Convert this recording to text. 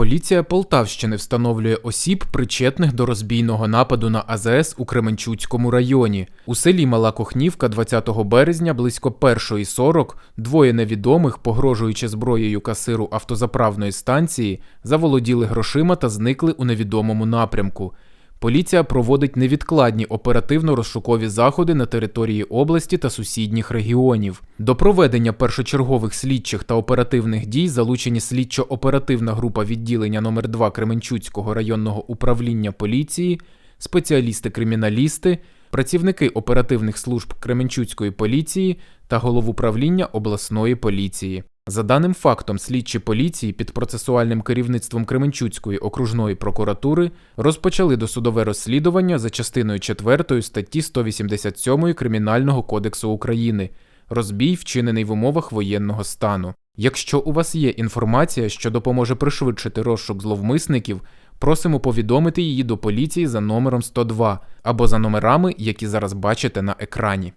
Поліція Полтавщини встановлює осіб, причетних до розбійного нападу на АЗС у Кременчуцькому районі. У селі Мала Кохнівка 20 березня близько 1.40 двоє невідомих, погрожуючи зброєю касиру автозаправної станції, заволоділи грошима та зникли у невідомому напрямку. Поліція проводить невідкладні оперативно-розшукові заходи на території області та сусідніх регіонів. До проведення першочергових слідчих та оперативних дій залучені слідчо-оперативна група відділення номер 2 Кременчуцького районного управління поліції, спеціалісти-криміналісти, працівники оперативних служб Кременчуцької поліції та головуправління обласної поліції. За даним фактом, слідчі поліції під процесуальним керівництвом Кременчуцької окружної прокуратури розпочали досудове розслідування за частиною 4 статті 187 Кримінального кодексу України розбій, вчинений в умовах воєнного стану. Якщо у вас є інформація, що допоможе пришвидшити розшук зловмисників, просимо повідомити її до поліції за номером 102 або за номерами, які зараз бачите на екрані.